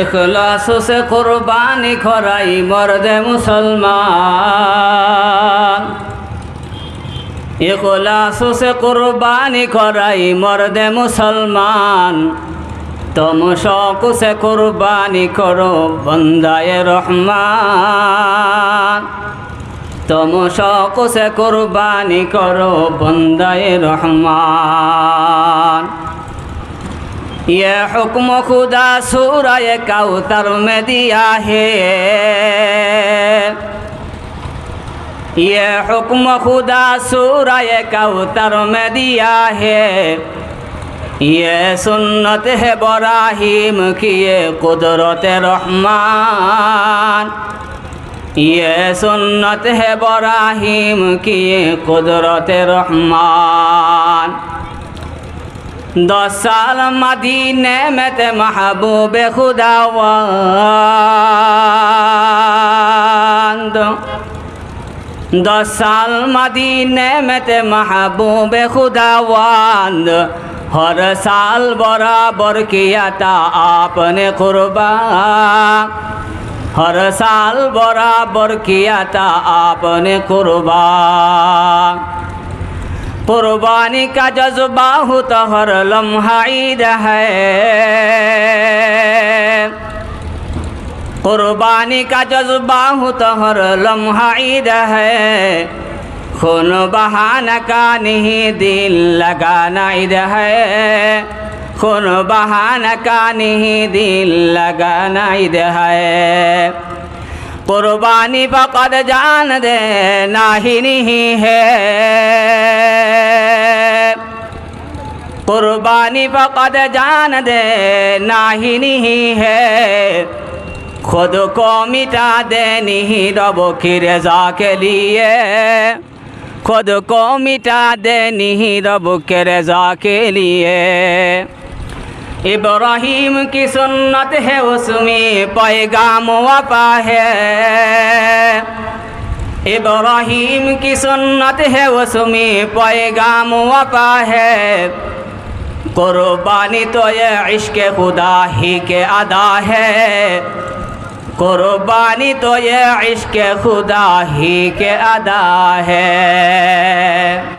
এখলাসে কোরবানি খরাই মরদে মুসলমান। এখলাস কোরবানি খরাই মরদে মুসলমান। তম শক কোরবানি করো বন্দায় রহমান। তম শক কোরবানি করো বন্দায় রহমান। ये हुक्म खुदा सूरह कौतर में दिया है ये हुक्म खुदा सूरह कौतर में दिया है ये सुन्नत है बराहीम की ये कुदरत रहमान ये सुन्नत है बराहीम की ये कुदरत रहमान দশ সাল মদিনে মেতে মাহবুবে খুদাওয়ান্দ। দশ সাল মদিনে মেতে মাহবুবে খুদাওয়ান্দ। হর সাল বরাবর কিয়াতা আপনে কুরবা। হর সাল বরাবর কিয়াতা আপনে কুরবা। कुर्बान कुर्बानी का जज्बा हो तो हर लम्हा ईद है कुर्बानी का जज्बा हो तो हर लम्हा ईद है खून बहाना का नहीं दिल लगाना ईद है खून बहाना का नहीं दिल लगाना ईद है कुर्बानी फकत जान दे, नाही नहीं है। कुर्बानी फकत जान दे, नाही नहीं है। खुद को मिटा दे, नहीं रब की रजा के लिए। खुद को मिटा दे, नहीं रब के रजा के लिए। इब्राहिम की सुन्नत है उसमें पैगाम वफा है इब्राहिम की सुन्नत है उसमें पैगाम वफा है कुर्बानी तो ये इश्क खुदा ही के अदा है कुर्बानी तो ये इश्क खुदा ही के अदा है